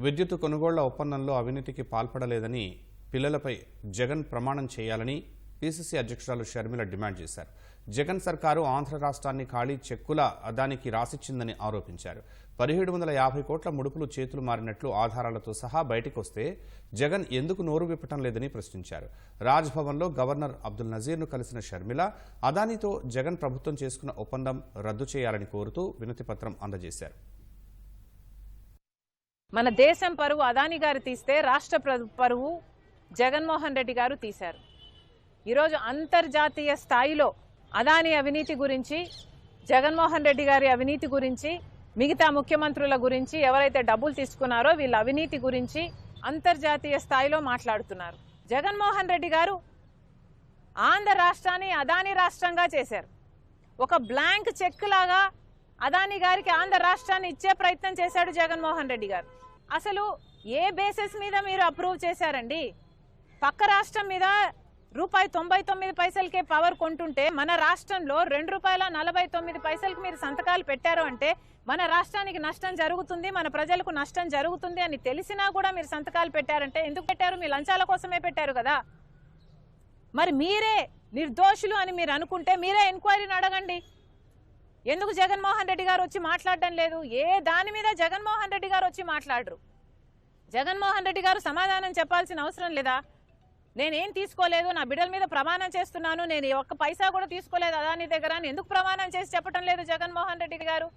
విద్యుత్ కొనుగోళ్ళ ఒప్పందంలో అవినీతికి పాల్పడలేదని పిల్లలపై జగన్ ప్రమాణం చేయాలని పీసీసీ అధ్యక్షురాలు షర్మిల డిమాండ్ చేశారు. జగన్ సర్కారు ఆంధ్ర రాష్ట్రాన్ని ఖాళీ చెక్కుల అదానికి రాసిచ్చిందని ఆరోపించారు. పదిహేడు వందల యాభై కోట్ల ముడుపులు చేతులు మారినట్లు ఆధారాలతో సహా బయటకొస్తే జగన్ ఎందుకు నోరు విప్పటం లేదని ప్రశ్నించారు. రాజ్భవన్లో గవర్నర్ అబ్దుల్ నజీర్ను కలిసిన షర్మిల అదానితో జగన్ ప్రభుత్వం చేసుకున్న ఒప్పందం రద్దు చేయాలని కోరుతూ వినతిపత్రం అందజేశారు. మన దేశం పరువు అదాని గారు తీస్తే రాష్ట్ర పరువు జగన్మోహన్ రెడ్డి గారు తీశారు. ఈరోజు అంతర్జాతీయ స్థాయిలో అదాని అవినీతి గురించి జగన్మోహన్ రెడ్డి గారి అవినీతి గురించి మిగతా ముఖ్యమంత్రుల గురించి ఎవరైతే డబ్బులు తీసుకున్నారో వీళ్ళ అవినీతి గురించి అంతర్జాతీయ స్థాయిలో మాట్లాడుతున్నారు. జగన్మోహన్ రెడ్డి గారు ఆంధ్ర రాష్ట్రాన్ని అదాని రాష్ట్రంగా చేశారు. ఒక బ్లాంక్ చెక్ లాగా అదాని గారికి ఆంధ్ర రాష్ట్రాన్ని ఇచ్చే ప్రయత్నం చేశాడు జగన్మోహన్ రెడ్డి గారు. అసలు ఏ బేసిస్ మీద మీరు అప్రూవ్ చేశారండి? పక్క రాష్ట్రం మీద రూపాయి తొంభై తొమ్మిది పైసలకే పవర్ కొంటుంటే మన రాష్ట్రంలో రెండు రూపాయల నలభై తొమ్మిది పైసలకి మీరు సంతకాలు పెట్టారు అంటే మన రాష్ట్రానికి నష్టం జరుగుతుంది మన ప్రజలకు నష్టం జరుగుతుంది అని తెలిసినా కూడా మీరు సంతకాలు పెట్టారంటే ఎందుకు పెట్టారు? మీ లంచాల కోసమే పెట్టారు కదా. మరి మీరే నిర్దోషులు అని మీరు అనుకుంటే మీరే ఎంక్వైరీని అడగండి. ఎందుకు జగన్మోహన్ రెడ్డి గారు వచ్చి మాట్లాడడం లేదు? ఏ దాని మీద జగన్మోహన్ రెడ్డి గారు వచ్చి మాట్లాడరు? జగన్మోహన్ రెడ్డి గారు సమాధానం చెప్పాల్సిన అవసరం లేదా? నేనేం తీసుకోలేదు నా బిడ్డల మీద ప్రమాణం చేస్తున్నాను నేను ఒక్క పైసా కూడా తీసుకోలేదు అదాని దగ్గర ఎందుకు ప్రమాణం చేసి చెప్పడం లేదు జగన్మోహన్ రెడ్డి గారు?